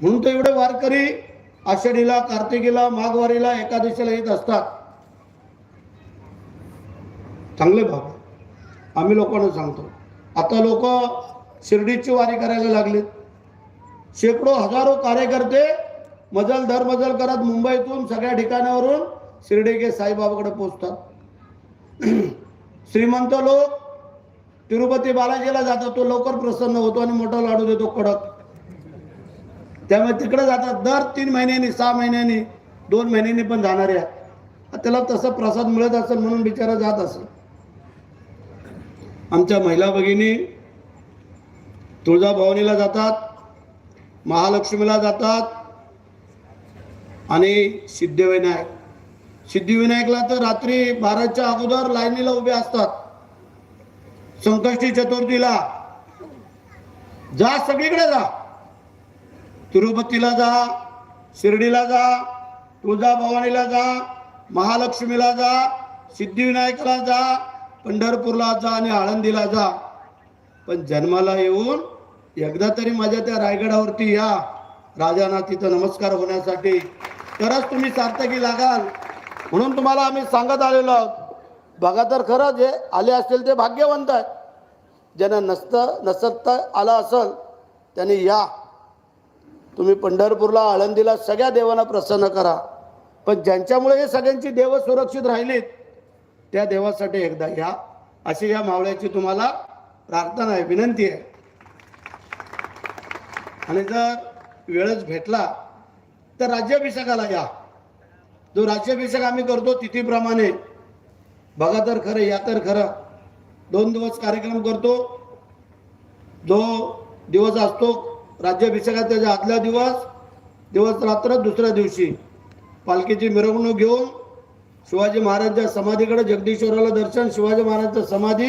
म्हणून तर एवढे वारकरी आषाढीला कार्तिकीला माघवारीला एकादशीला येत असतात. चांगले भाव. आम्ही लोकांना सांगतो. आता लोक शिर्डीची वारी करायला लागलेत. शेकडो हजारो कार्यकर्ते मजल दर मजल करत मुंबईतून सगळ्या ठिकाणावरून शिर्डी के साईबाबाकडे पोचतात. श्रीमंत लोक तिरुपती बालाजीला जातात तो लवकर प्रसन्न होतो आणि मोठा लाडू देतो कडक. त्यामुळे तिकडे जातात. दर तीन महिन्यांनी सहा महिन्यांनी दोन महिन्यांनी पण जाणारे आहेत. त्याला तसं प्रसाद मिळत असेल म्हणून बिचारा जात असेल. आमच्या महिला भगिनी तुळजाभवानीला जातात महालक्ष्मीला जातात आणि सिद्धिविनायक. सिद्धिविनायकला तर रात्री बाराच्या अगोदर लाईनीला उभे असतात. संकष्टी चतुर्थीला. जा सगळीकडे जा. तिरुपतीला जा शिर्डीला जा तुळजाभवानीला जा महालक्ष्मीला जा सिद्धिविनायकाला जा पंढरपूरला जा आणि आळंदीला जा. पण जन्माला येऊन एकदा तरी माझ्या त्या रायगडावरती या. राजांना तिथं नमस्कार होण्यासाठी. तरच तुम्ही सार्थकी लागाल. म्हणून तुम्हाला आम्ही सांगत आलेलो आहोत. बघा तर खरं जे आले असतील ते भाग्यवंत आहेत. ज्यांना नसतं नसतं आलं असेल त्यांनी या. तुम्ही पंढरपूरला आळंदीला सगळ्या देवांना प्रसन्न करा. पण ज्यांच्यामुळे हे सगळ्यांची देव सुरक्षित राहिलीत त्या देवासाठी एकदा या. अशी या मावळ्याची तुम्हाला प्रार्थना आहे विनंती आहे. आणि जर वेळच भेटला तर राज्याभिषेकाला या. जो राज्याभिषेक आम्ही करतो तिथीप्रमाणे. बघा तर खरं या तर खरं. दोन दिवस कार्यक्रम करतो. जो दिवस असतो राज्याभिषेकाचा त्याच्या आदल्या दिवस दिवस रात्र दुसऱ्या दिवशी पालखीची मिरवणूक घेऊन शिवाजी महाराजांच्या समाधीकडे जगदीश्वराला दर्शन शिवाजी महाराजांचं समाधी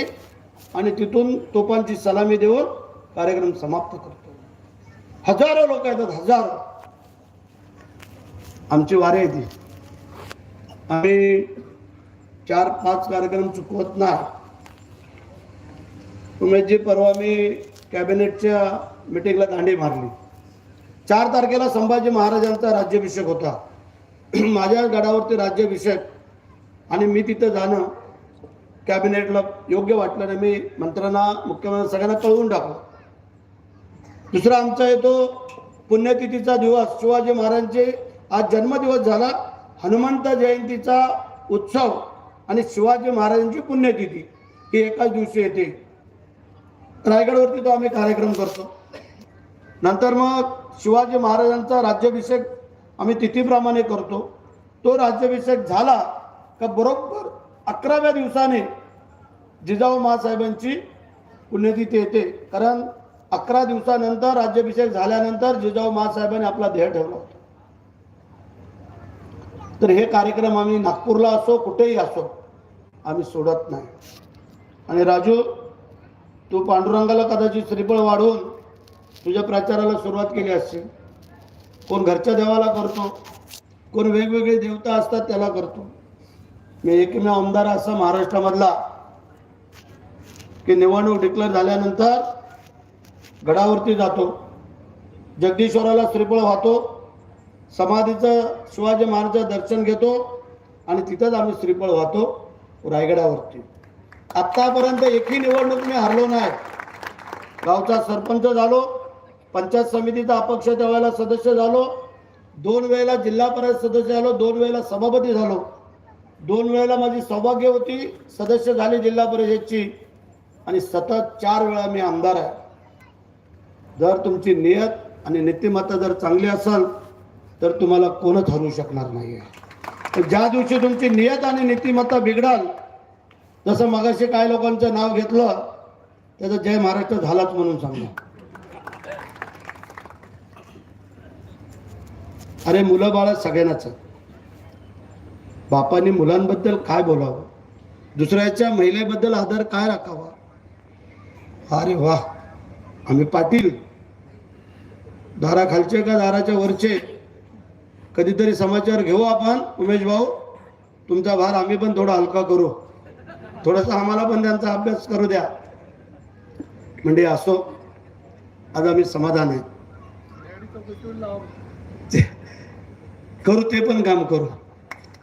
आणि तिथून तोफांची सलामी देऊन कार्यक्रम समाप्त करतो. हजारो लोक येतात हजारो. आमची वारे येते आम्ही चार पाच कार्यक्रम चुकवत नाही. उमेशजी परवा मी कॅबिनेटच्या मिटिंगला दांडी मारली. चार तारखेला संभाजी महाराजांचा राज्याभिषेक होता. माझ्या गडावरती राज्याभिषेक आणि मी तिथं जाणं कॅबिनेटला योग्य वाटलं नाही. मी मंत्र्यांना मुख्यमंत्री सगळ्यांना कळवून टाकलं. दुसरा आमचा येतो पुण्यतिथीचा दिवस. शिवाजी महाराजांचे आज जन्मदिवस झाला. हनुमंत जयंतीचा उत्सव आणि शिवाजी महाराजांची पुण्यतिथी ही एकाच दिवशी येते. रायगडवरती तो आम्ही कार्यक्रम करतो. नंतर मग शिवाजी महाराजांचा राज्याभिषेक आम्ही तिथीप्रमाणे करतो. तो राज्याभिषेक झाला का बरोबर अकराव्या दिवसाने जिजाऊ महासाहेबांची पुण्यतिथी येते. कारण अकरा दिवसानंतर राज्याभिषेक झाल्यानंतर जिजाऊ महासाहेबांनी आपला देह ठेवला होता. तर हे कार्यक्रम आम्ही नागपूरला असो कुठेही असो आम्ही सोडत नाही. आणि राजू तू पांडुरंगाला कदाचित श्रीफळ वाढवून तुझ्या प्रचाराला सुरुवात केली असते कोण घरच्या देवाला करतो कोण वेगवेगळे देवता असतात त्याला करतो. मी एकमेव आमदार असा महाराष्ट्रामधला की निवडणूक डिक्लेअर झाल्यानंतर गडावरती जातो. जगदीश्वराला श्रीफळ वाहतो समाधीचं शिवाजी महाराजचं दर्शन घेतो आणि तिथंच आम्ही श्रीफळ वाहतो रायगडावरती. आत्तापर्यंत एकही निवडणूक मी हरलो नाही. गावचा सरपंच झालो पंचायत समितीचा अपक्ष त्यावेळेला सदस्य झालो दोन वेळेला जिल्हा परिषद सदस्य झालो दोन वेळेला सभापती झालो. दोन वेळेला माझी सौभाग्य होती सदस्य झाली जिल्हा परिषदची. आणि सतत चार वेळा मी आमदार आहे. जर तुमची नियत आणि नीतिमत्ता जर चांगली असेल तर तुम्हाला कोणच हरवू शकणार नाही आहे ज्या दिवशी तुमची नियत आणि नीतिमत्ता बिघडाल जसं मगाशी काय लोकांचं नाव घेतलं त्याचा जय महाराष्ट्र झालाच म्हणून सांगा अरे मुलं बाळ सगळ्यांनाच बापाने मुलांबद्दल काय बोलावं? दुसऱ्याच्या महिलेबद्दल आदर काय राखावा? अरे वा आम्ही पाटील. दाराखालचे का दाराच्या वरचे? कधीतरी समाचार घेऊ आपण उमेश भाऊ? तुमचा भार आम्ही पण थोडा हलका करू. थोडासा आम्हाला पण त्यांचा अभ्यास करू द्या. म्हणजे असो आज आम्ही समाधान आहे. करू ते पण काम करू.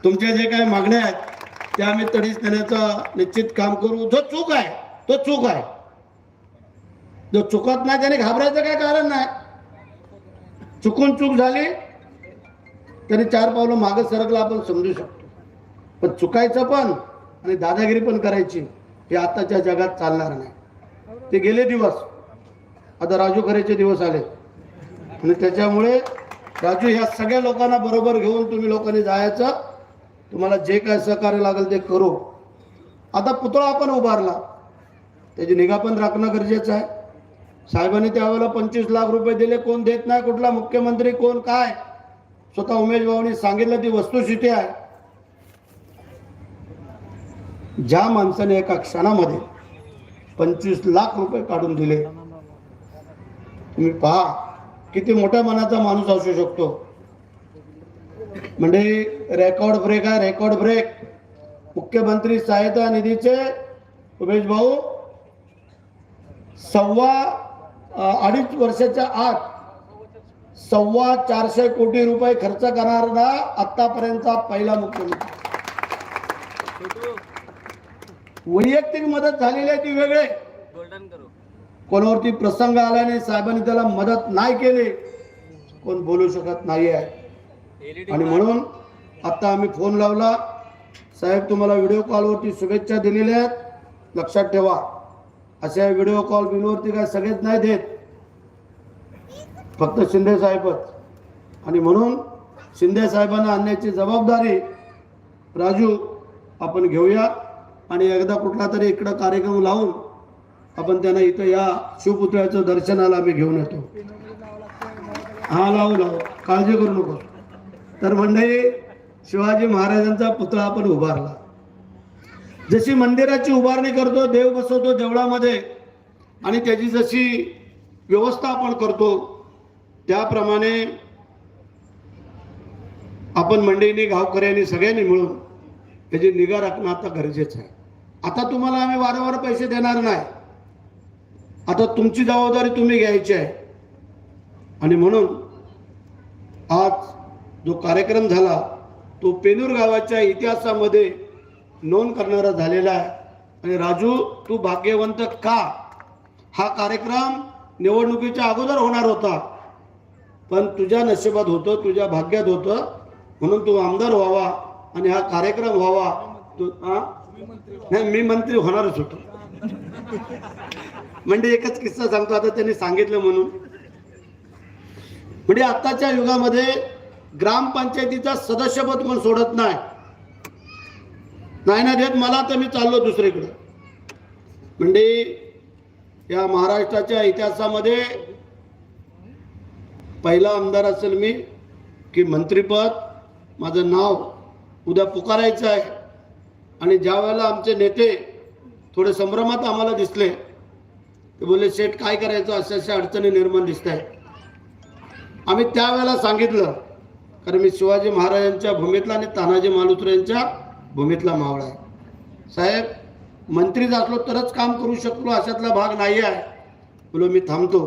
तुमच्या जे काय मागण्या आहेत त्या आम्ही तडीच देण्याचं निश्चित काम करू. जो चूक आहे तो चूक आहे. जो चुकत नाही त्याने घाबरायचं काय कारण नाही. चुकून चूक झाली तरी चार पावलं मागं सरकला आपण समजू शकतो. पण चुकायचं पण आणि दादागिरी पण करायची हे आताच्या जगात चालणार नाही. ते गेले दिवस. आता राजू खरेचे दिवस आले. आणि त्याच्यामुळे राजू ह्या सगळ्या लोकांना बरोबर घेऊन तुम्ही लोकांनी जायचं. तुम्हाला जे काय सहकार्य लागेल ते करू. आता पुतळा आपण उभारला. त्याची निगा पण राखणं गरजेचं आहे. साहेबांनी त्यावेळेला पंचवीस लाख रुपये दिले. कोण देत नाही कुठला मुख्यमंत्री कोण काय? स्वतः उमेश भाऊनी सांगितलं ती वस्तुस्थिती आहे. ज्या माणसाने एका क्षणामध्ये पंचवीस लाख रुपये काढून दिले तुम्ही पहा किती मोठ्या मनाचा माणूस असू शकतो? म्हणजे रेकॉर्ड ब्रेक आहे रेकॉर्ड ब्रेक मुख्यमंत्री सहायता निधीचे उमेश भाऊ सव्वा अडीच वर्षाच्या आत सव्वा चारशे कोटी रुपये खर्च करणारा आतापर्यंतचा पहिला मुख्यमंत्री. वैयक्तिक मदत झालेली आहे ती वेगळे. गोल्डन करू कोणावरती प्रसंग आल्याने साहेबांनी त्याला मदत नाही केली कोण बोलू शकत नाही आहे आणि म्हणून आता आम्ही फोन लावला साहेब तुम्हाला व्हिडिओ कॉलवरती शुभेच्छा दिलेल्या आहेत लक्षात ठेवा. अशा व्हिडिओ कॉल बिलवरती काय सगळेच नाही देत. फक्त शिंदे साहेबच. आणि म्हणून शिंदे साहेबांना आणण्याची जबाबदारी राजू आपण घेऊया. आणि एकदा कुठला तरी इकडं कार्यक्रम लावून आपण त्यांना इथं या शिवपुतळ्याचं दर्शनाला आम्ही घेऊन येतो. हा लावू लावू. काळजी करू नको तर मंडळी शिवाजी महाराजांचा पुतळा आपण उभारला. जशी मंदिराची उभारणी करतो देव बसवतो देवळामध्ये आणि त्याची जशी व्यवस्था आपण करतो त्याप्रमाणे आपण मंडळींनी गावकऱ्यांनी सगळ्यांनी मिळून त्याची निगा राखणं आता गरजेचं आहे. आता तुम्हाला आम्ही वारंवार पैसे देणार नाही. आता तुमची जबाबदारी तुम्ही घ्यायची आहे. आणि म्हणून आज जो कार्यक्रम झाला तो पेनूर गावाच्या इतिहासामध्ये नोंद करणारा झालेला आहे. आणि राजू तू भाग्यवंत का? हा कार्यक्रम निवडणुकीच्या अगोदर होणार होता. पण तुझ्या नशिबात होतं तुझ्या भाग्यात होतं. म्हणून तू आमदार व्हावा आणि हा कार्यक्रम व्हावा. तू हा? नाही मी मंत्री होणारच होतो. म्हणजे एकच किस्सा सांगतो आता त्यांनी सांगितलं म्हणून. म्हणजे आताच्या युगामध्ये ग्रामपंचायतीचा सदस्यपद कोण सोडत नाही. नाही ना देत मला तर मी चाललो दुसरीकडे. म्हणजे या महाराष्ट्राच्या इतिहासामध्ये पहिला आमदार असेल मी की मंत्रीपद माझं नाव उद्या पुकारायचं आहे. आणि ज्या वेळेला आमचे नेते थोडे संभ्रमात आम्हाला दिसले ते बोलले शेठ काय करायचं? अशा अशा अडचणी निर्माण दिसत आहे आम्ही त्यावेळेला सांगितलं कारण मी शिवाजी महाराजांच्या भूमीतला आणि तानाजी मालुसऱ्यांच्या भूमीतला मावळा आहे. साहेब मंत्रीच असलो तरच काम करू शकलो अशातला भाग नाही आहे. बोलो मी थांबतो.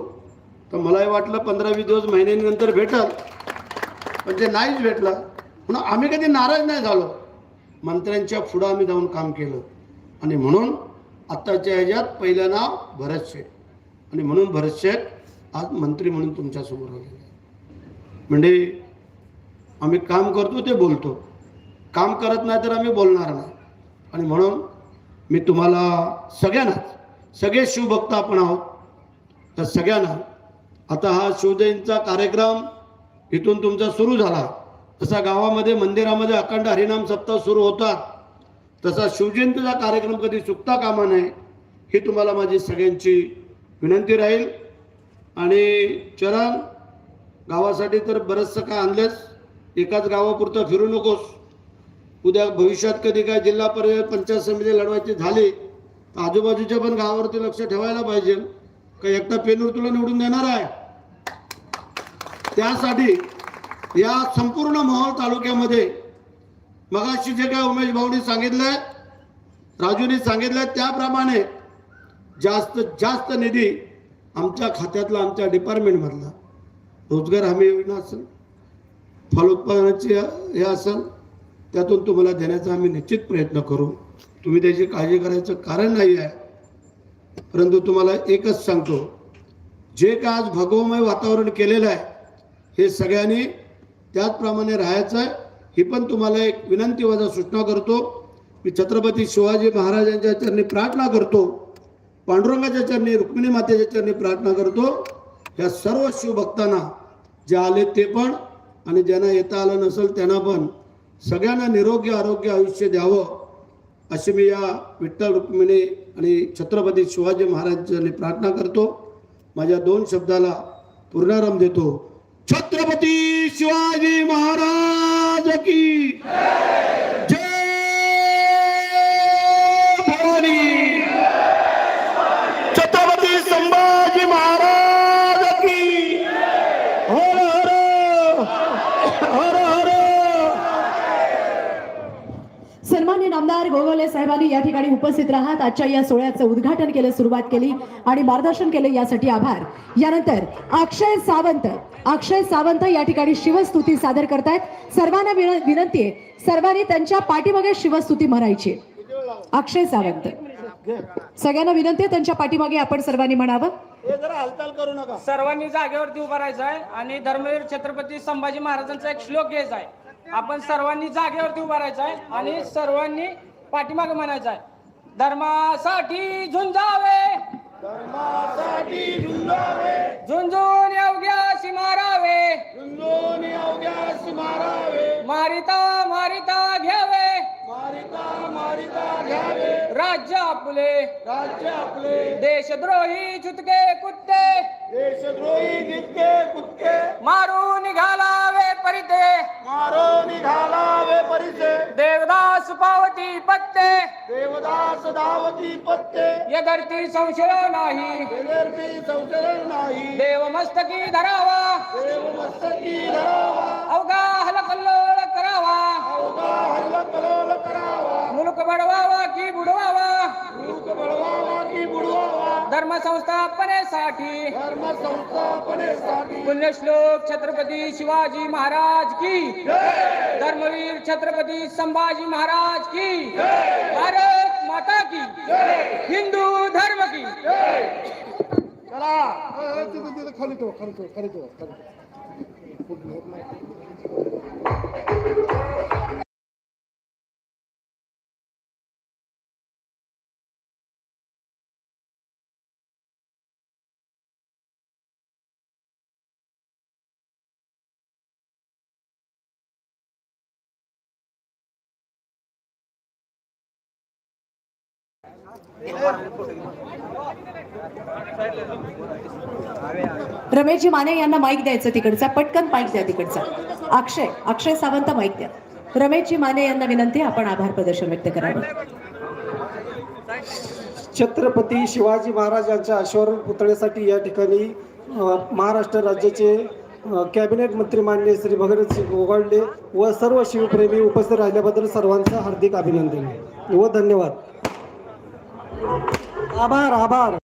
तर मलाही वाटलं पंधरा वीस दिवस महिन्यानंतर भेटल पण ते नाहीच भेटलं. म्हणून आम्ही कधी नाराज नाही झालो. मंत्र्यांच्या पुढं आम्ही जाऊन काम केलं. आणि म्हणून आत्ताच्या ह्याच्यात पहिलं नाव भरत शेठ. आणि म्हणून भरत शेठ आज मंत्री म्हणून तुमच्यासमोर आलेले म्हणजे आम्ही काम करतो ते बोलतो. काम करत नाही तर आम्ही बोलणार नाही. आणि म्हणून मी तुम्हाला सगळ्यांनाच सगळे शिवभक्त आपण आहोत. तर सगळ्यांना आता हा शिवजयंतीचा कार्यक्रम इथून तुमचा सुरू झाला. तसा गावामध्ये मंदिरामध्ये अखंड हरिनाम सप्ताह सुरू होतात. तसा शिवजयंतीचा कार्यक्रम कधी चुकता कामा नये ही तुम्हाला माझी सगळ्यांची विनंती राहील. आणि चरण गावासाठी तर बरंचसं काय आणलंच एकाच गावापुरतं फिरू नकोस. उद्या भविष्यात कधी काय जिल्हा परिषद पंचायत समिती लढवायची झाली तर आजूबाजूच्या पण गावावरती लक्ष ठेवायला पाहिजे. का एकटा पेनूर तुला निवडून देणार आहे? त्यासाठी या संपूर्ण मोहोळ तालुक्यामध्ये मगाशी जे काय उमेश भाऊनी सांगितलंय राजूनी सांगितलंय त्याप्रमाणे जास्त जास्त निधी आमच्या खात्यातला आमच्या डिपार्टमेंटमधला रोजगार हमी योजना असेल फलोत्पादनाची हे असेल त्यातून तुम्हाला देण्याचा आम्ही निश्चित प्रयत्न करू. तुम्ही त्याची काळजी करायचं कारण नाही आहे. परंतु तुम्हाला एकच सांगतो जे काय आज भगवमय वातावरण केलेलं आहे हे सगळ्यांनी त्याचप्रमाणे राहायचं आहे ही पण तुम्हाला एक विनंती वजा सूचना करतो. मी छत्रपती शिवाजी महाराजांच्या चरणी प्रार्थना करतो. पांडुरंगाच्या चरणी रुक्मिणी मातेच्या चरणी प्रार्थना करतो. या सर्व शिवभक्तांना जे आले ते पण आणि ज्यांना येता आलं नसेल त्यांना पण सगळ्यांना निरोगी आरोग्य आयुष्य द्यावं अशी मी या विठ्ठल रुक्मिणी आणि छत्रपती शिवाजी महाराजांनी प्रार्थना करतो. माझ्या दोन शब्दाला पूर्णारंभ देतो. छत्रपती शिवाजी महाराज! की जय भवानी छत्रपती संभाजी महाराज की हर हर हर हर सन्मान्य नामदार साहेबांनी या ठिकाणी उपस्थित राहत. आजच्या या सोहळ्याचं उद्घाटन केलं सुरुवात केली आणि मार्गदर्शन केले यासाठी आभार. यानंतर अक्षय सावंत अक्षय सावंत या ठिकाणी शिवस्तुती सादर करतायत. सर्वांना विन- विनंती आहे सर्वांनी त्यांच्या पाठीमागे शिवस्तुती म्हणायची. अक्षय सावंत. सगळ्यांना विनंती आहे त्यांच्या पाठीमागे आपण सर्वांनी म्हणावं. हे जरा हालचाल करू नका. सर्वांनी जागेवरती उभं राहायचं आहे आणि धर्मवीर छत्रपती संभाजी महाराजांचा एक श्लोक घ्यायचा आहे. आपण सर्वांनी जागेवरती उभं राहायचं आहे आणि सर्वांनी पाठीमागे म्हणायचं आहे. धर्मासाठी झुंजावे. धर्मासाठी झुंजावे. झुंजून अवघ्याशी मारावे. झुंजून अवघ्यास मारावे. मारिता मारिता घ्यावे. मारिता मारिता घ्यावे. राज्य आपले. राज्य आपले. देशद्रोही चुतके कुत्ते. देशद्रोही जितके कुत्ते. मारून घालावे परिते. मारो पावती पत्ते। देवदास धावती पत्ते। यदर्ती संशय नाही। विदर्भी संचरण नाही। देव मस्तकी धरावा। देव मस्तकी धरावा। अवघा हलकल्लोळ करावा। अवघा हल्ला कलोल करावा। मुलुक बडवावा की बुडवावा। लोक बळवावा की बुडवावा। धर्म संस्थापनेसाठी धर्म संस्थापनेसाठी पुण्यश्लोक छत्रपती शिवाजी महाराज की। धर्मवीर छत्रपती संभाजी महाराज की। भारत माता की। हिंदू धर्म की। चला। खाली ठेवा खाली खाली खाली रमेशजी माने यांना माईक द्यायचं तिकडचा. पटकन माईक द्या तिकडचा. अक्षय अक्षय सावंत माईक द्या. रमेशजी माने यांना विनंती आपण आभार प्रदर्शन व्यक्त करावं. छत्रपती शिवाजी महाराजांच्या अश्वारूढ पुतळ्यासाठी या ठिकाणी महाराष्ट्र राज्याचे कॅबिनेट मंत्री मानले श्री भगतसिंग गोगावले व सर्व शिवप्रेमी उपस्थित राहिल्याबद्दल सर्वांचं हार्दिक अभिनंदन व धन्यवाद. आभार आभार